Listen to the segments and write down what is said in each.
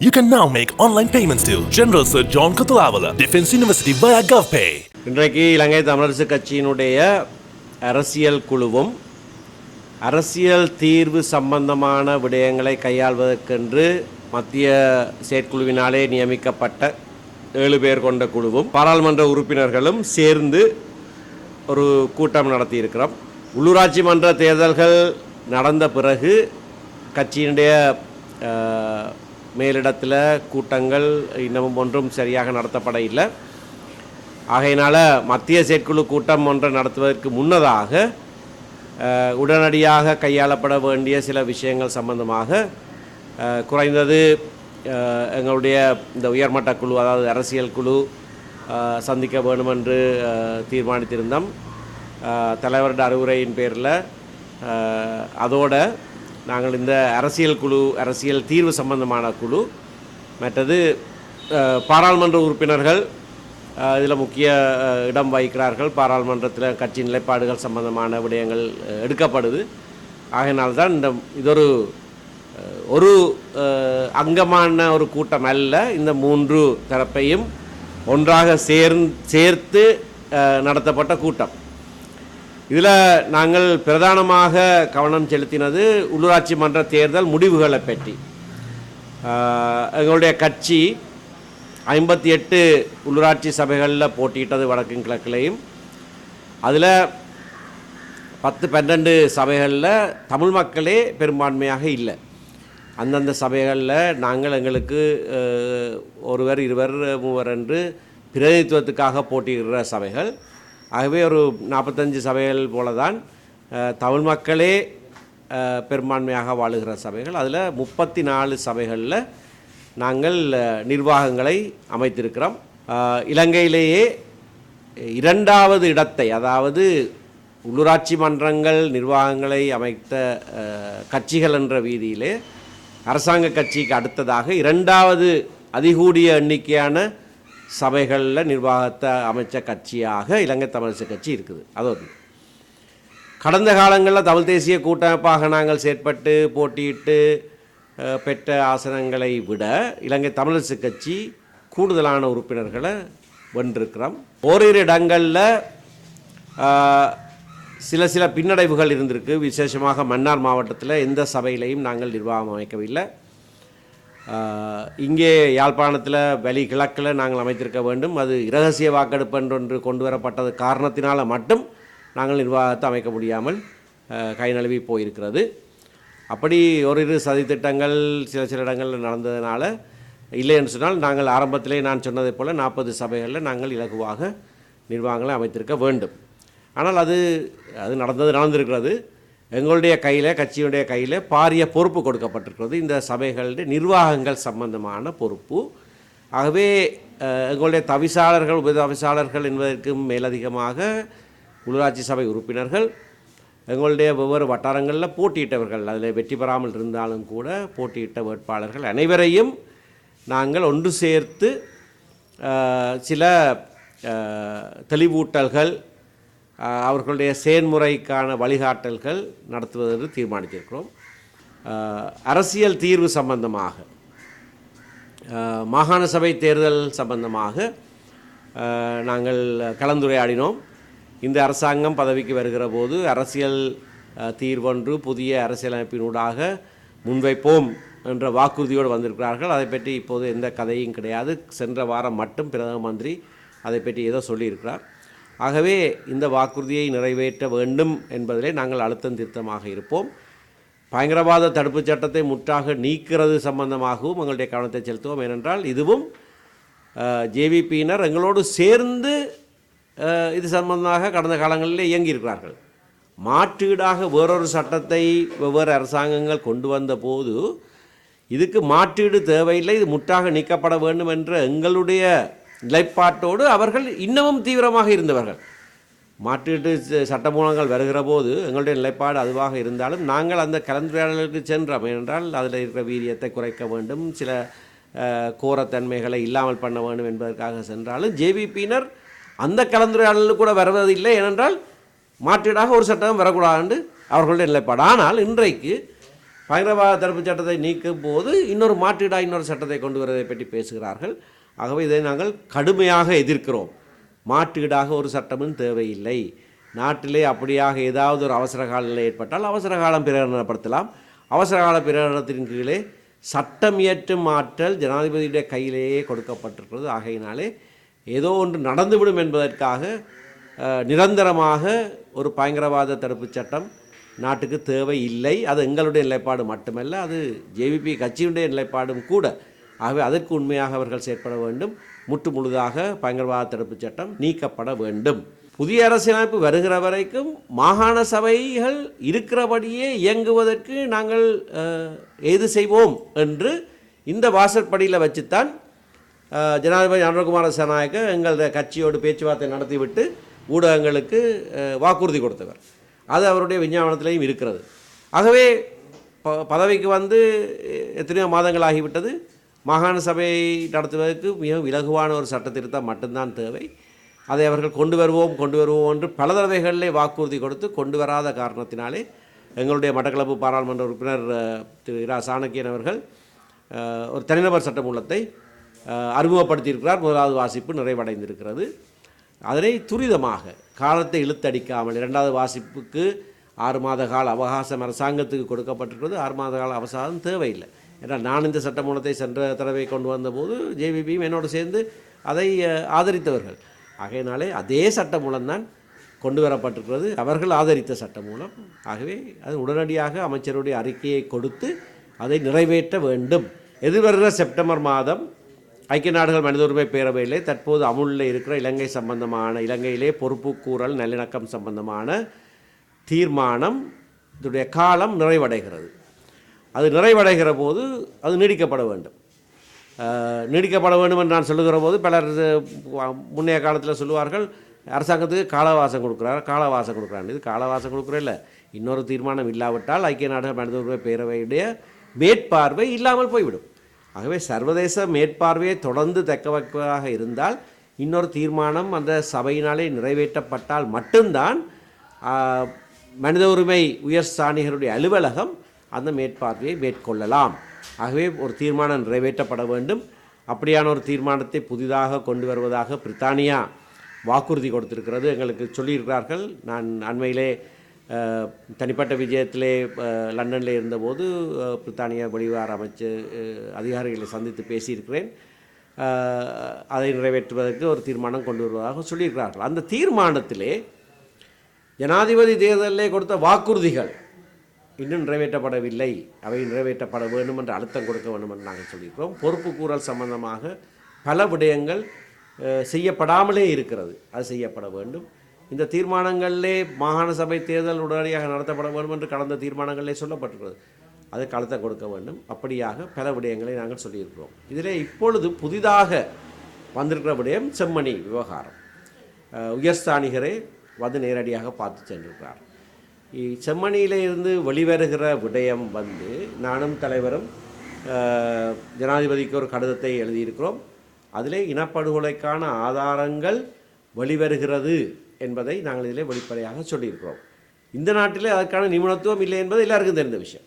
You can now make online payments to General Sir John Kutulavala, Defense University via GovPay. இன்றைக்கு இலங்கை தமிழரசு கட்சியினுடைய அரசியல் குழுவும் அரசியல் தீர்வு சம்பந்தமான விடயங்களை கையாள்வதற்கென்று மத்திய செயற்குழுவினாலே நியமிக்கப்பட்ட ஏழு பேர் கொண்ட குழுவும் பாராளுமன்ற உறுப்பினர்களும் சேர்ந்து ஒரு கூட்டம் நடத்தியிருக்கிறோம் உள்ளூராட்சி மன்ற தேர்தல்கள் நடந்த பிறகு கட்சியினுடைய மேலிடத்தில் கூட்டங்கள் இன்னமும் ஒன்றும் சரியாக நடத்தப்பட இல்லை. ஆகையினால் மத்திய செயற்குழு கூட்டம் ஒன்றை நடத்துவதற்கு முன்னதாக உடனடியாக கையாளப்பட வேண்டிய சில விஷயங்கள் சம்பந்தமாக குறைந்தது எங்களுடைய இந்த உயர்மட்ட குழு அதாவது அரசியல் குழு சந்திக்க வேண்டுமென்று தீர்மானித்திருந்தோம். தலைவருடைய அறிவுரையின் பேரில் அதோட நாங்கள் இந்த அரசியல் குழு அரசியல் தீர்வு சம்பந்தமான குழு மற்றது பாராளுமன்ற உறுப்பினர்கள் இதில் முக்கிய இடம் வகிக்கிறார்கள். பாராளுமன்றத்தில் கட்சி நிலைப்பாடுகள் சம்பந்தமான விடயங்கள் எடுக்கப்படுது. ஆகையினால்தான் இந்த இதொரு ஒரு அங்கமான ஒரு கூட்டம் அல்ல. இந்த மூன்று தரப்பையும் ஒன்றாக சேர்ந் சேர்த்து நடத்தப்பட்ட கூட்டம். இதில் நாங்கள் பிரதானமாக கவனம் செலுத்தினது உள்ளூராட்சி மன்ற தேர்தல் முடிவுகளை பற்றி. எங்களுடைய கட்சி ஐம்பத்தி எட்டு உள்ளூராட்சி சபைகளில் போட்டியிட்டது வடக்கும் கிழக்கிலையும். அதில் பத்து பன்னெண்டு சபைகளில் தமிழ் மக்களே பெரும்பான்மையாக இல்லை. அந்தந்த சபைகளில் நாங்கள் எங்களுக்கு ஒருவர் இருவர் மூவர் என்று பிரதிநிதித்துவத்துக்காக போட்டியிடுற சபைகள். ஆகவே ஒரு நாற்பத்தஞ்சு சபைகள் போல தான் தமிழ் மக்களே பெரும்பான்மையாக வாழுகிற சபைகள். அதில் முப்பத்தி நாலு சபைகளில் நாங்கள் நிர்வாகங்களை அமைத்திருக்கிறோம். இலங்கையிலேயே இரண்டாவது இடத்தை அதாவது உள்ளூராட்சி மன்றங்கள் நிர்வாகங்களை அமைத்த கட்சிகள் என்ற வீதியிலே அரசாங்க கட்சிக்கு அடுத்ததாக இரண்டாவது அதிகூடிய எண்ணிக்கையான சபைகளில் நிர்வாகத்தை அமைச்ச கட்சியாக இலங்கை தமிழரசு கட்சி இருக்குது. அது கடந்த காலங்களில் தமிழ் தேசிய கூட்டமைப்பாக நாங்கள் செயற்பட்டு போட்டியிட்டு பெற்ற ஆசனங்களை விட இலங்கை தமிழரசு கட்சி கூடுதலான உறுப்பினர்களை வென்றிருக்கிறோம். ஓரிரு இடங்களில் சில சில பின்னடைவுகள் இருந்திருக்கு. விசேஷமாக மன்னார் மாவட்டத்தில் எந்த சபையிலையும் நாங்கள் நிர்வாகம் அமைக்கவில்லை. இங்கே யாழ்ப்பாணத்தில் வெளி கிழக்கில் நாங்கள் அமைத்திருக்க வேண்டும். அது இரகசிய வாக்கெடுப்பு என்று ஒன்று கொண்டு வரப்பட்டது காரணத்தினால் மட்டும் நாங்கள் நிர்வாகத்தை அமைக்க முடியாமல் கை நழுவி போயிருக்கிறது. அப்படி ஓரிரு சதித்திட்டங்கள் சில சில இடங்களில் நடந்ததுனால இல்லை என்று சொன்னால் நாங்கள் ஆரம்பத்திலே நான் சொன்னதைப் போல் நாற்பது சபைகளில் நாங்கள் இலகுவாக நிர்வாகங்களை அமைத்திருக்க வேண்டும். ஆனால் அது அது நடந்தது நடந்திருக்கிறது. எங்களுடைய கையில் கட்சியுடைய கையில் பாரிய பொறுப்பு கொடுக்கப்பட்டிருக்கிறது. இந்த சபைகளுடைய நிர்வாகங்கள் சம்பந்தமான பொறுப்பு. ஆகவே எங்களுடைய தவிசாளர்கள் உப தவிசாளர்கள் என்பதற்கும் மேலதிகமாக உள்ளூராட்சி சபை உறுப்பினர்கள் எங்களுடைய வெவ்வேறு வட்டாரங்களில் போட்டியிட்டவர்கள் அதில் வெற்றி பெறாமல் இருந்தாலும் கூட போட்டியிட்ட வேட்பாளர்கள் அனைவரையும் நாங்கள் ஒன்று சேர்த்து சில தெளிவூட்டல்கள் அவர்களுடைய செயன்முறைக்கான வழிகாட்டல்கள் நடத்துவதென்று தீர்மானித்திருக்கிறோம். அரசியல் தீர்வு சம்பந்தமாக மாகாண சபை தேர்தல் சம்பந்தமாக நாங்கள் கலந்துரையாடினோம். இந்த அரசாங்கம் பதவிக்கு வருகிற போது அரசியல் தீர்வொன்று புதிய அரசியலமைப்பினூடாக முன்வைப்போம் என்ற வாக்குறுதியோடு வந்திருக்கிறார்கள். அதை பற்றி இப்போது எந்த கதையும் கிடையாது. சென்ற வாரம் மட்டும் பிரதம மந்திரி அதை பற்றி ஏதோ சொல்லியிருக்கிறார். ஆகவே இந்த வாக்குறுதியை நிறைவேற்ற வேண்டும் என்பதிலே நாங்கள் அழுத்தம் திருத்தமாக இருப்போம். பயங்கரவாத தடுப்புச் சட்டத்தை முற்றாக நீக்கிறது சம்பந்தமாகவும் எங்களுடைய கவனத்தை செலுத்துவோம். ஏனென்றால் இதுவும் ஜேவிபியினர் எங்களோடு சேர்ந்து இது சம்பந்தமாக கடந்த காலங்களில் இயங்கியிருக்கிறார்கள். மாற்றீடாக வேறொரு சட்டத்தை வெவ்வேறு அரசாங்கங்கள் கொண்டு வந்த போது இதுக்கு மாற்றீடு தேவையில்லை இது முற்றாக நீக்கப்பட வேண்டும் என்ற எங்களுடைய நிலைப்பாட்டோடு அவர்கள் இன்னமும் தீவிரமாக இருந்தவர்கள். மாற்றீட்டு ச- சட்டமூலங்கள் வருகிற போது எங்களுடைய நிலைப்பாடு அதுவாக இருந்தாலும் நாங்கள் அந்த கலந்துரையாடலுக்கு சென்றோம். ஏனென்றால் அதில் இருக்கிற வீரியத்தை குறைக்க வேண்டும் சில கோரத்தன்மைகளை இல்லாமல் பண்ண வேண்டும் என்பதற்காக சென்றாலும் ஜேபிபியினர் அந்த கலந்துரையாடலுக்கு கூட வருவதில்லை. ஏனென்றால் மாற்றீடாக ஒரு சட்டம் வரக்கூடாது என்று அவர்களுடைய நிலைப்பாடு. ஆனால் இன்றைக்கு பயங்கரவாத தடுப்பு சட்டத்தை நீக்கும் போது இன்னொரு மாற்றீடாக இன்னொரு சட்டத்தை கொண்டு வருவதை பற்றி பேசுகிறார்கள். ஆகவே இதை நாங்கள் கடுமையாக எதிர்க்கிறோம். மாற்றீடாக ஒரு சட்டமும் தேவையில்லை. நாட்டிலே அப்படியாக ஏதாவது ஒரு அவசர காலநிலை ஏற்பட்டால் அவசர காலம் பிரகடனப்படுத்தலாம். அவசர கால பிரகடனத்தின் கீழே சட்டம் இயற்றும் ஆற்றல் ஜனாதிபதியுடைய கையிலேயே கொடுக்கப்பட்டிருக்கிறது. ஆகையினாலே ஏதோ ஒன்று நடந்துவிடும் என்பதற்காக நிரந்தரமாக ஒரு பயங்கரவாத தடுப்புச் சட்டம் நாட்டுக்கு தேவை இல்லை அது எங்களுடைய நிலைப்பாடு மட்டுமல்ல அது ஜேவிபி கட்சியுடைய நிலைப்பாடும் கூட. ஆகவே அதற்கு உண்மையாக அவர்கள் செயற்பட வேண்டும். முற்று முழுதாக பயங்கரவாத தடுப்புச் சட்டம் நீக்கப்பட வேண்டும். புதிய அரசியலமைப்பு வருகிற வரைக்கும் மாகாண சபைகள் இருக்கிறபடியே இயங்குவதற்கு நாங்கள் எது ஏது செய்வோம் என்று இந்த வாசற்படியில் வச்சுத்தான் ஜனாதிபதி அனுரகுமார சனாயக்க எங்களது கட்சியோடு பேச்சுவார்த்தை நடத்திவிட்டு ஊடகங்களுக்கு வாக்குறுதி கொடுத்தவர். அது அவருடைய விஞ்ஞாபனத்திலையும் இருக்கிறது. ஆகவே ப பதவிக்கு வந்து எத்தனையோ மாதங்கள் ஆகிவிட்டது. மாகாண சபையை நடத்துவதற்கு மிகவும் இலகுவான ஒரு சட்டத்திருத்தம் மட்டும்தான் தேவை. அதை அவர்கள் கொண்டு வருவோம் கொண்டு வருவோம் என்று பல தடவைகளிலே வாக்குறுதி கொடுத்து கொண்டு வராத காரணத்தினாலே எங்களுடைய மட்டக்களப்பு பாராளுமன்ற உறுப்பினர் திரு இரா சாணக்கியன் அவர்கள் ஒரு தனிநபர் சட்டமூலத்தை அறிமுகப்படுத்தியிருக்கிறார். முதலாவது வாசிப்பு நிறைவடைந்திருக்கிறது. அதனை துரிதமாக காலத்தை இழுத்தடிக்காமல் இரண்டாவது வாசிப்புக்கு ஆறு மாத கால அவகாசம் அரசாங்கத்துக்கு கொடுக்கப்பட்டிருக்கிறது. ஆறு மாத கால அவசாதம் தேவையில்லை. ஏன்னா நான் இந்த சட்டமூலத்தை சென்ற தடவை கொண்டு வந்தபோது ஜேவிபியும் என்னோடு சேர்ந்து அதை ஆதரித்தவர்கள். ஆகையினாலே அதே சட்டமூலம்தான் கொண்டு வரப்பட்டிருக்கிறது. அவர்கள் ஆதரித்த சட்டமூலம். ஆகவே அது உடனடியாக அமைச்சருடைய அறிக்கையை கொடுத்து அதை நிறைவேற்ற வேண்டும். எதிர்வருகிற செப்டம்பர் மாதம் ஐக்கிய நாடுகள் மனித உரிமை பேரவையிலே தற்போது அமுலில் இருக்கிற இலங்கை சம்பந்தமான இலங்கையிலே பொறுப்புக்கூறல் நல்லிணக்கம் சம்பந்தமான தீர்மானம் இதனுடைய காலம் நிறைவடைகிறது. அது நிறைவடைகிற போது அது நீடிக்கப்பட வேண்டும். நீடிக்கப்பட வேண்டும் என்று நான் சொல்லுகிற போது பலர் முன்னைய காலத்தில் சொல்லுவார்கள் அரசாங்கத்துக்கு காலவாசம் கொடுக்குறாரு காலவாசம் கொடுக்குறாரு. இது காலவாசம் கொடுக்குறதில்ல இன்னொரு தீர்மானம் இல்லாவிட்டால் ஐக்கிய நாடுகள் மனித உரிமை பேரவையுடைய மேற்பார்வை இல்லாமல் போய்விடும். ஆகவே சர்வதேச மேற்பார்வையை தொடர்ந்து தக்க வைப்பதாக இருந்தால் இன்னொரு தீர்மானம் அந்த சபையினாலே நிறைவேற்றப்பட்டால் மட்டும்தான் மனித உரிமை உயர் சாணிகளுடைய அலுவலகம் அந்த மேற்பார்வையை மேற்கொள்ளலாம். ஆகவே ஒரு தீர்மானம் நிறைவேற்றப்பட வேண்டும். அப்படியான ஒரு தீர்மானத்தை புதிதாக கொண்டு வருவதாக பிரித்தானியா வாக்குறுதி கொடுத்திருக்கிறது. எங்களுக்கு சொல்லியிருக்கிறார்கள். நான் அண்மையிலே தனிப்பட்ட விஜயத்திலே லண்டனில் இருந்தபோது பிரித்தானியா பிரித்தானிய வெளிவார அமைச்சு அதிகாரிகளை சந்தித்து பேசியிருக்கிறேன். அதை நிறைவேற்றுவதற்கு ஒரு தீர்மானம் கொண்டு வருவதாக சொல்லியிருக்கிறார்கள். அந்த தீர்மானத்திலே ஜனாதிபதி தேர்தலிலே கொடுத்த வாக்குறுதிகள் இன்னும் நிறைவேற்றப்படவில்லை. அவை நிறைவேற்றப்பட வேண்டும் என்று அழுத்தம் கொடுக்க வேண்டும் என்று நாங்கள் சொல்லியிருக்கிறோம். பொறுப்பு கூறல் சம்பந்தமாக பல விடயங்கள் செய்யப்படாமலே இருக்கிறது. அது செய்யப்பட வேண்டும். இந்த தீர்மானங்களிலே மாகாண சபை தேர்தல் உடனடியாக நடத்தப்பட வேண்டும் என்று கடந்த தீர்மானங்களிலே சொல்லப்பட்டிருக்கிறது. அதுக்கு அழுத்தம் கொடுக்க வேண்டும். அப்படியாக பல விடயங்களை நாங்கள் சொல்லியிருக்கிறோம். இதில் இப்பொழுது புதிதாக வந்திருக்கிற விடயம் செம்மணி விவகாரம். உயர்ஸ்தானிகரே வந்து நேரடியாக பார்த்து சென்றிருக்கிறார். செம்மணியிலிருந்து வெளிவருகிற விடயம் வந்து நானும் தலைவரும் ஜனாதிபதிக்கு ஒரு கடிதத்தை எழுதியிருக்கிறோம். அதிலே இனப்படுகொலைக்கான ஆதாரங்கள் வெளிவருகிறது என்பதை நாங்கள் இதிலே வெளிப்படையாக சொல்லியிருக்கிறோம். இந்த நாட்டிலே அதற்கான நிபுணத்துவம் இல்லை என்பது எல்லாருக்கும் தெரிந்த விஷயம்.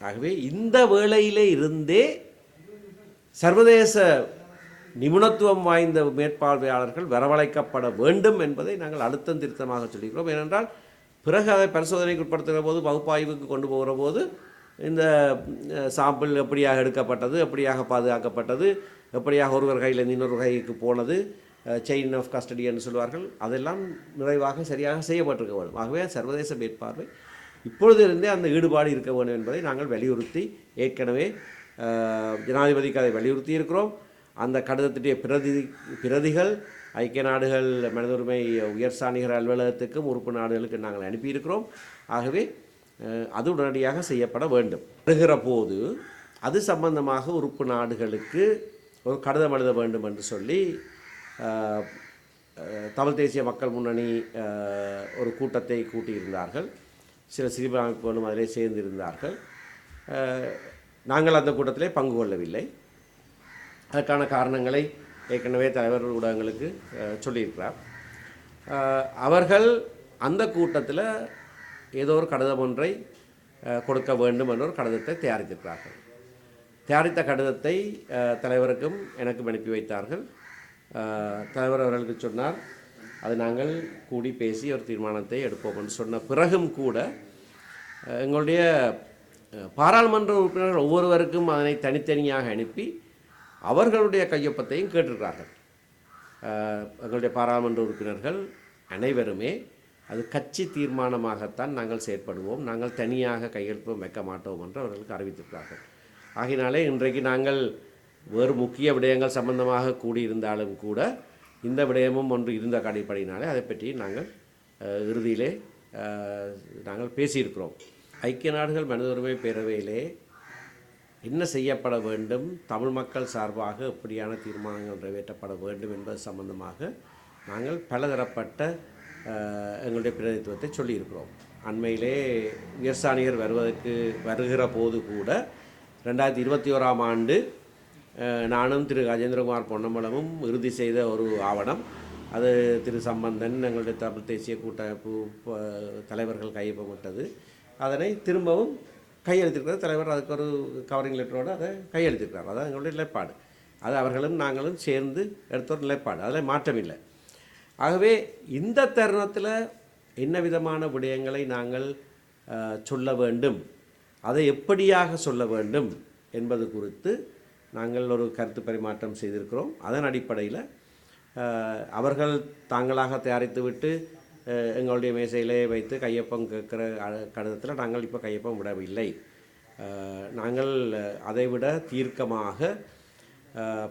ஆகவே இந்த வேளையிலே இருந்தே சர்வதேச நிபுணத்துவம் வாய்ந்த மேற்பார்வையாளர்கள் வரவழைக்கப்பட வேண்டும் என்பதை நாங்கள் அழுத்தம் திருத்தமாக சொல்லிக்கிறோம் ஏனென்றால் பிறகு அதை பரிசோதனைக்கு உட்படுத்துகிற போது பகுப்பாய்வுக்கு கொண்டு போகிற போது இந்த சாம்பிள் எப்படியாக எடுக்கப்பட்டது எப்படியாக பாதுகாக்கப்பட்டது எப்படியாக ஒருவர் கையில் இன்னொரு கைக்கு போனது செயின் ஆஃப் கஸ்டடி என்று சொல்வார்கள் அதெல்லாம் நிறைவாக சரியாக செய்யப்பட்டிருக்க வேண்டும். ஆகவே சர்வதேச மேற்பார்வை. இப்பொழுதிருந்தே அந்த ஈடுபாடு இருக்க வேண்டும் என்பதை நாங்கள் வலியுறுத்தி ஏற்கனவே ஜனாதிபதிக்கு அதை வலியுறுத்தி இருக்கிறோம். அந்த கடிதத்துடைய பிரதி பிரதிகள் ஐக்கிய நாடுகள் மனித உரிமை உயர் சாணிகர் அலுவலகத்துக்கும் உறுப்பு நாடுகளுக்கு நாங்கள் அனுப்பியிருக்கிறோம். ஆகவே அது உடனடியாக செய்யப்பட வேண்டும். வருகிற போது அது சம்பந்தமாக உறுப்பு நாடுகளுக்கு ஒரு கடிதம் எழுத வேண்டும் என்று சொல்லி தமிழ் தேசிய மக்கள் முன்னணி ஒரு கூட்டத்தை கூட்டியிருந்தார்கள். சில சிறுப அமைப்புகளும் அதிலே சேர்ந்திருந்தார்கள். நாங்கள் அந்த கூட்டத்திலே பங்கு கொள்ளவில்லை. அதற்கான காரணங்களை ஏற்கனவே தலைவர் ஊடகங்களுக்கு சொல்லியிருக்கிறார். அவர்கள் அந்த கூட்டத்தில் ஏதோ ஒரு கடிதம் ஒன்றை கொடுக்க வேண்டும் என்ற ஒரு கடிதத்தை தயாரித்திருக்கிறார்கள். தயாரித்த கடிதத்தை தலைவருக்கும் எனக்கும் அனுப்பி வைத்தார்கள். தலைவர் அவர்களுக்கு சொன்னார் அது நாங்கள் கூடி பேசி ஒரு தீர்மானத்தை எடுப்போம் என்று சொன்ன பிறகும் கூட எங்களுடைய பாராளுமன்ற உறுப்பினர்கள் ஒவ்வொருவருக்கும் அதனை தனித்தனியாக அனுப்பி அவர்களுடைய கையொப்பத்தையும் கேட்டிருக்கிறார்கள். எங்களுடைய பாராளுமன்ற உறுப்பினர்கள் அனைவருமே அது கட்சி தீர்மானமாகத்தான் நாங்கள் செயற்படுவோம் நாங்கள் தனியாக கையெழுப்பம் வைக்க மாட்டோம் என்று அவர்களுக்கு அறிவித்திருக்கிறார்கள். ஆகினாலே இன்றைக்கு நாங்கள் வேறு முக்கிய விடயங்கள் சம்பந்தமாக கூடியிருந்தாலும் கூட இந்த விடயமும் ஒன்று இருந்த அடிப்படையினாலே அதை பற்றி நாங்கள் இறுதியிலே நாங்கள் பேசியிருக்கிறோம். ஐக்கிய நாடுகள் மனித உரிமை பேரவையிலே என்ன செய்யப்பட வேண்டும்? தமிழ் மக்கள் சார்பாக எப்படியான தீர்மானங்கள் நிறைவேற்றப்பட வேண்டும் என்பது சம்பந்தமாக நாங்கள் பலதரப்பட்ட எங்களுடைய பிரதித்துவத்தை சொல்லியிருக்கிறோம். அண்மையிலே உயர்சாணியர் வருவதற்கு வருகிற போது கூட ரெண்டாயிரத்தி இருபத்தி ஓராம் ஆண்டு நானும் திரு கஜேந்திரகுமார் பொன்னம்பலமும் இறுதி செய்த ஒரு ஆவணம். அது திரு சம்பந்தன் எங்களுடைய தமிழ் தேசிய கூட்டமைப்பு தலைவர்கள் கையொப்பமிட்டது. அதனை திரும்பவும் கையெழுத்திருக்கிறார் தலைவர் அதுக்கு ஒரு கவரிங் லெட்டரோடு அதை கையெழுத்திருக்கிறார். அதான் எங்களுடைய நிலைப்பாடு. அது அவர்களும் நாங்களும் சேர்ந்து எடுத்த ஒரு நிலைப்பாடு. அதில் மாற்றமில்லை ஆகவே இந்த தருணத்தில் என்ன விதமான விடயங்களை நாங்கள் சொல்ல வேண்டும்? அதை எப்படியாக சொல்ல வேண்டும் என்பது குறித்து நாங்கள் ஒரு கருத்து பரிமாற்றம் செய்திருக்கிறோம். அதன் அடிப்படையில் அவர்கள் தாங்களாக தயாரித்துவிட்டு எங்களுடைய மேசையிலே வைத்து கையொப்பம் கேட்குற கடிதத்தில் நாங்கள் இப்போ கையொப்பம் விடவில்லை. நாங்கள் அதைவிட தீர்க்கமாக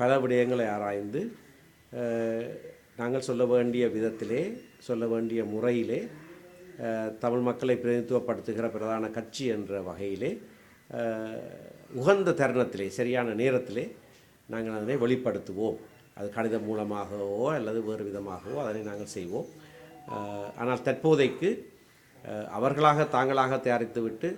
பல விடயங்களை ஆராய்ந்து நாங்கள் சொல்ல வேண்டிய விதத்திலே சொல்ல வேண்டிய முறையிலே தமிழ் மக்களை பிரதிநிதித்துவப்படுத்துகிற பிரதான கட்சி என்ற வகையிலே உகந்த தருணத்திலே சரியான நேரத்திலே நாங்கள் அதனை வெளிப்படுத்துவோம். அது கடிதம் மூலமாகவோ அல்லது வேறு விதமாகவோ அதனை நாங்கள் செய்வோம். ஆனால் தற்போதைக்கு அவர்களாக தாங்களாக தயாரித்துவிட்டு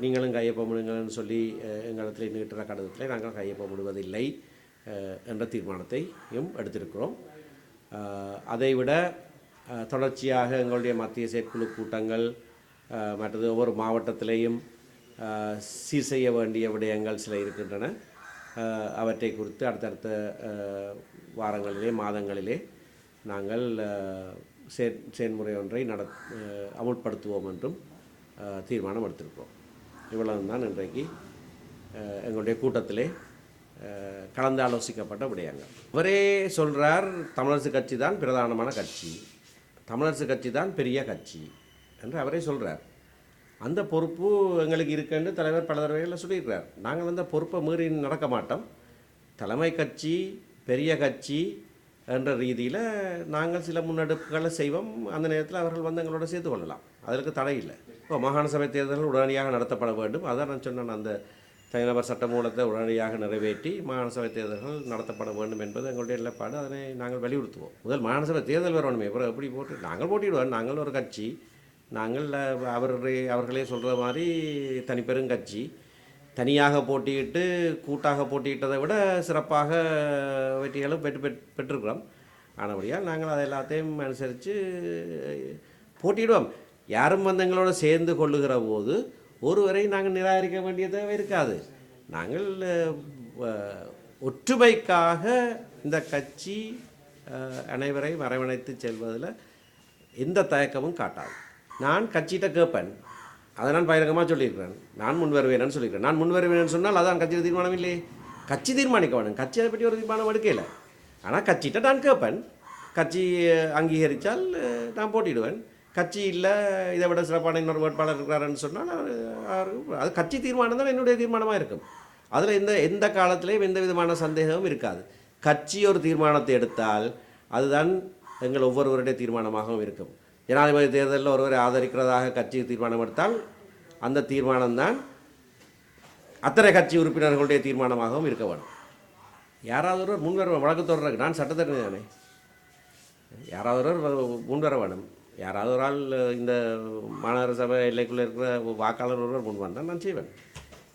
நீங்களும் கையொப்பமிடுங்கள்னு சொல்லி எங்களிடத்தில் நீட்டுற கடிதத்தில் நாங்கள் கையொப்பமிடுவதில்லை அஹ், என்ற தீர்மானத்தையும் எடுத்திருக்கிறோம். அதைவிட தொடர்ச்சியாக எங்களுடைய மத்திய செயற்குழு கூட்டங்கள் மற்றது ஒவ்வொரு மாவட்டத்திலேயும் சீர் செய்ய வேண்டிய விடயங்கள் சில இருக்கின்றன. அவற்றை குறித்து அடுத்தடுத்த வாரங்களிலே மாதங்களிலே நாங்கள் செயற் செயல்முறை ஒன்றை நட அஹ், அமுல்படுத்துவோம் என்றும் தீர்மானம் எடுத்திருக்கிறோம் இவ்வளவு தான் இன்றைக்கு எங்களுடைய கூட்டத்திலே கலந்து ஆலோசிக்கப்பட்ட விடயங்கள். இவரே சொல்கிறார் தமிழரசு கட்சி தான் பிரதானமான கட்சி. தமிழரசு கட்சி தான் பெரிய கட்சி என்று அவரே சொல்கிறார் அந்த பொறுப்பு எங்களுக்கு இருக்குன்னு தலைவர் பல தடவைகளில் சொல்லியிருக்கிறார். நாங்கள் அந்த பொறுப்பை மீறி நடக்க மாட்டோம். தலைமை கட்சி பெரிய கட்சி என்ற ரீதியில் நாங்கள் சில முன்னெடுப்புகளை செய்வோம். அந்த நேரத்தில் அவர்கள் வந்து எங்களோட சேர்த்து கொள்ளலாம். அதற்கு தடை இல்லை. இப்போ மாகாண சபை தேர்தல்கள் உடனடியாக நடத்தப்பட வேண்டும். அதான் நான் சொன்னேன் அந்த தனிநபர் சட்டமூலத்தை உடனடியாக நிறைவேற்றி மாகாண சபை தேர்தல்கள் நடத்தப்பட வேண்டும் என்பது எங்களுடைய நிலைப்பாடு. அதனை நாங்கள் வலியுறுத்துவோம். முதல் மாகாண சபை தேர்தல் வரணுமே அப்புறம் எப்படி போட்டு? நாங்கள் போட்டிடுவோம். நாங்கள் ஒரு கட்சி. நாங்கள் அவர் அவர்களே அவர்களே சொல்கிற மாதிரி தனிப்பெரும் கட்சி. தனியாக போட்டியிட்டு கூட்டாக போட்டியிட்டதை விட சிறப்பாக வெற்றிகளும் பெற்று பெற் பெற்றிருக்கிறோம். ஆனபடியால் நாங்கள் அதை எல்லாத்தையும் அனுசரித்து போட்டியிடுவோம். யாரும் வந்து எங்களோட சேர்ந்து கொள்ளுகிற போது ஒருவரை நாங்கள் நிராகரிக்க வேண்டிய இருக்காது. நாங்கள் ஒற்றுமைக்காக இந்த கட்சி அனைவரையும் அரவணைத்து செல்வதில் எந்த தயக்கமும் காட்டாது. நான் கட்சிகிட்ட கேட்பேன் அதை நான் பகிரங்கமாக சொல்லியிருக்கிறேன். நான் முன் வருவேன்னு சொல்லியிருக்கிறேன். நான் முன் வருவேன்னு சொன்னால் அதான் கட்சியில் தீர்மானம் இல்லையே கட்சி தீர்மானிக்க வேணும். கட்சி அதை பற்றி ஒரு தீர்மானம் எடுக்கல ஆனால் கட்சிகிட்ட நான் கேட்பேன். கட்சி அங்கீகரித்தால் நான் போட்டிடுவேன். கட்சி இல்லை இதை விட சிறப்பான இன்னொரு வேட்பாளர் இருக்கிறாருன்னு சொன்னால் அது கட்சி தீர்மானம் தான் என்னுடைய தீர்மானமாக இருக்கும். அதில் எந்த எந்த காலத்திலையும் எந்த விதமான சந்தேகமும் இருக்காது. கட்சி ஒரு தீர்மானத்தை எடுத்தால் அதுதான் எங்கள் ஒவ்வொருவருடைய தீர்மானமாகவும் இருக்கும். ஜனாதிபதி தேர்தலில் ஒருவரை ஆதரிக்கிறதாக கட்சி தீர்மானம் எடுத்தால் அந்த தீர்மானம்தான் அத்தனை கட்சி உறுப்பினர்களுடைய தீர்மானமாகவும் இருக்க வேண்டும். யாராவது ஒருவர் முன்வர வழக்கு தொடர்றதுக்கு நான் சட்டத்தரணி தானே யாராவது ஒருவர் முன்வர வேணும் யாராவது ஒரு ஆள் இந்த மாநகர சபை எல்லைக்குள்ளே இருக்கிற வாக்காளர் ஒருவர் முன் வந்தால் நான் செய்வேன்.